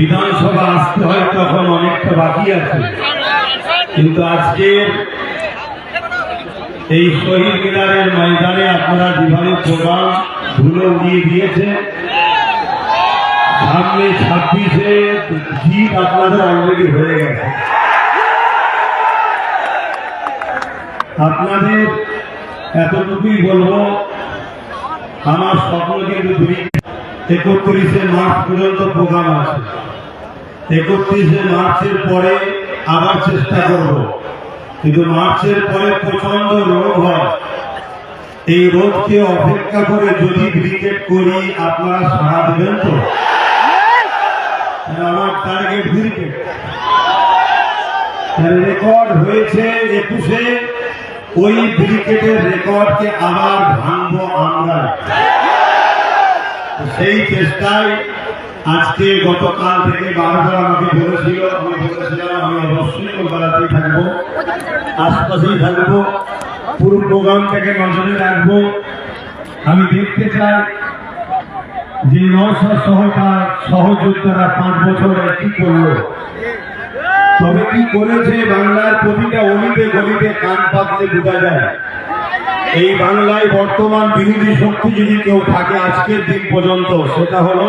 বিধানসভা আসতে হয়, তখন অনেকটা বাকি আছে। কিন্তু আজকে এই শহীদ মিনারের ময়দানে আপনারা যেভাবে প্রোগ্রাম ধুলো উড়িয়ে দিয়েছে, সামনে ছাব্বিশে জিত আপনাদের অলরেডি হয়ে গেছে। আপনাদের এতটুকুই বলব, আমার স্বপ্ন কিন্তু একত্রিশে মার্চ পর্যন্ত প্রোগ্রাম আছে। একত্রিশে মার্চের পরে আবার চেষ্টা করব। কিন্তু মার্চের পরে প্রচণ্ড রোগ হয়। এই রোদকে অপেক্ষা করে যদি ক্রিকেট করি, আপনারা সাড়া দেবেন তো? আমার টার্গেট ক্রিকেট। রেকর্ড হয়েছে একুশে, ওই ক্রিকেটের রেকর্ডকে আবার ভাঙবো আমরা। সেই চেষ্টায় আজকে গতকাল থেকে বারবার আমাকে বলেছিল, আমি বলেছিলাম, আমি অবশ্যই কলকাতাতেই থাকব, আশপাশেই থাকব, পুরো প্রোগ্রামটাকে নজরে রাখব। আমি দেখতে চাই যে নৌসার সহকার সহযোদ্ধারা পাঁচ বছরে কি করল। তবে কি করেছে, বাংলার প্রতিটা অলিতে গলিতে কান পাতলে বোঝা যায়। এই বাংলায় বর্তমান বিরোধী শক্তি যদি কেউ থাকে আজকের দিন পর্যন্ত, সেটা হলো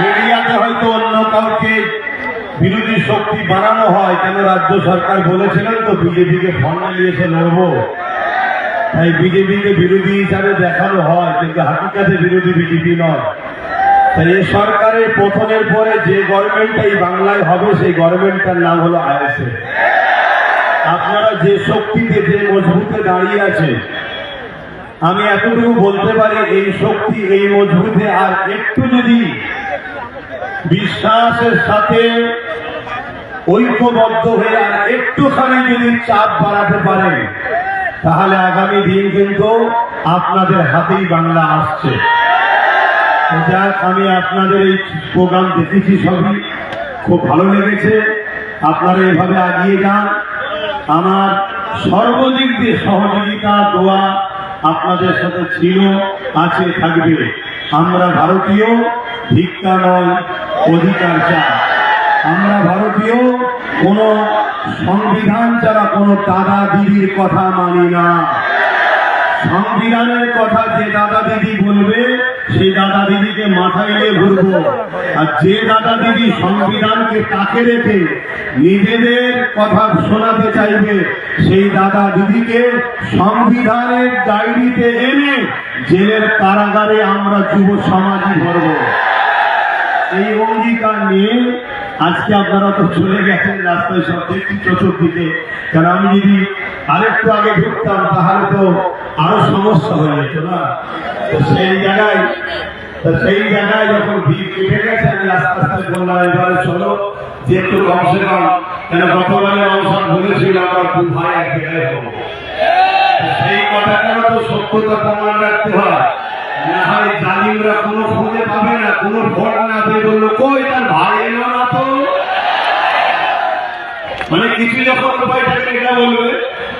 মিডিয়াতে হয়তো অন্য কাউকে বিরোধী শক্তি বানানো হয়, কেন রাজ্য সরকার বলেছিলেন তো, বিজেপিকে ফর্মে নিয়েছে লড়বো। তাই বিজেপিকে বিরোধী হিসাবে দেখানো হয়, কিন্তু হাকিকাতে বিরোধী বিজেপি নয়। তাই এই সরকারের পতনের পরে যে গভর্নমেন্টটা এই বাংলায় হবে, সেই গভর্নমেন্টটার নাম হলো আইএসএফ। আপনারা যে শক্তিতে যে মজবুতে দাঁড়িয়ে আছে, আমি এতটুকু বলতে পারি, এই শক্তি, এই মজবুতে আর একটু যদি বিশ্বাসের সাথে ঐক্যবদ্ধ হয়ে আর একটুখানি যদি চাপ বাড়াতে পারে তাহলে আগামী দিন কিন্তু আপনাদের হাতেই বাংলা আসছে। যাক, আমি আপনাদের এই প্রোগ্রাম দেখেছি সবই। খুব ভালো লেগেছে। আপনারা এভাবে এগিয়ে যান। আমার সর্বদিক দিয়ে সহযোগিতা, দোয়া আপনাদের সাথে ছিল, আছে, থাকবে। আমরা ভারতীয়, ভিক্ষা নয়, অধিকার চাই। আমরা ভারতীয়, কোন সংবিধান ছাড়া কোন দাদা দিদির কথা মানি না। সংবিধানের কথা যে দাদা দিদি সেই দাদা দিদিকে মাথায় নিয়ে ঘুরবো আর যে দাদা দিদি সংবিধানকে তাকে রেখে নিজেদের কথা শোনাতে চাইবে, সেই দাদা দিদিকে সংবিধানের ডায়েরিতে এনে জেলের কারাগারে আমরা যুব সমাজই ভরব। এই অঙ্গীকার নিয়ে আজকে আপনারা তো চলে গেছেন রাস্তায় সব দেখছি চতুর্দিকে। কারণ আমি যদি আরেকটু আগে ঢুকতাম, তাহলে তো আরও সমস্যা হয়ে যেত না? তো সেই জায়গায়, তো সেই জায়গায় যখন ভিড় কেটে গেছে, আমি আস্তে আস্তে বললাম, এবারে চলো, যে একটু কমসে কম। কেন গতবারে অংশন বলেছিল, আমরা দু ভাই এক জায়গায় হব। সেই কথাটা তো সত্যতা প্রমাণ রাখতে হয়। না হয় জালিমরা কোনো খুঁজে পাবে না, কোনো ভোট না দিয়ে বলল, কই, তার ভাই এলো না তো? মানে কিছু যখন উপায় থাকে এটা বলবে,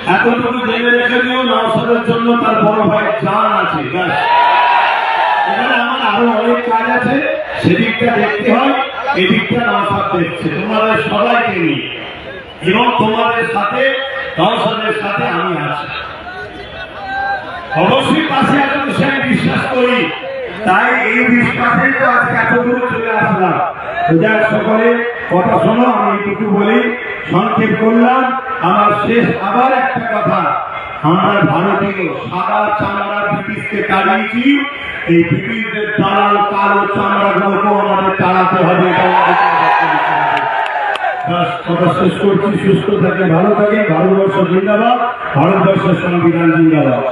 এতটুকু জেনে রেখে দিও নওসাদের জন্য তার বড় ভাই জান আছে এখানে আমার আরও অনেক কাজ আছে, সেদিকটা দেখতে হয়, এদিকটা নওসাদ দেখছে। তোমাদের সবাইকে নিয়ে। এবং তোমাদের সাথে নওসাদের সাথে আমি আছি। অবশ্যই পাশে আছেন সে বিশ্বাস করি। তাই এই বিশ্বাসেই তো আজকে এত চলে আসলাম। যাক, সকলে, কথা শোনো, আমি এইটুকু বলি। সংক্ষেপ করলাম, আমার শেষ আবার একটা কথা। আমরা ভারতীয় সাদা চামড়া ব্রিটিশকে তাড়িয়েছি এই ব্রিটিশদের দালাল কালো চামড়া গুলোকেও আমাদের তাড়াতে হবে। শেষ করছি। সুস্থ থাকে ভালো থাকে ভারতবর্ষ জিন্দাবাদ ভারতবর্ষের সংবিধান জিন্দাবাদ।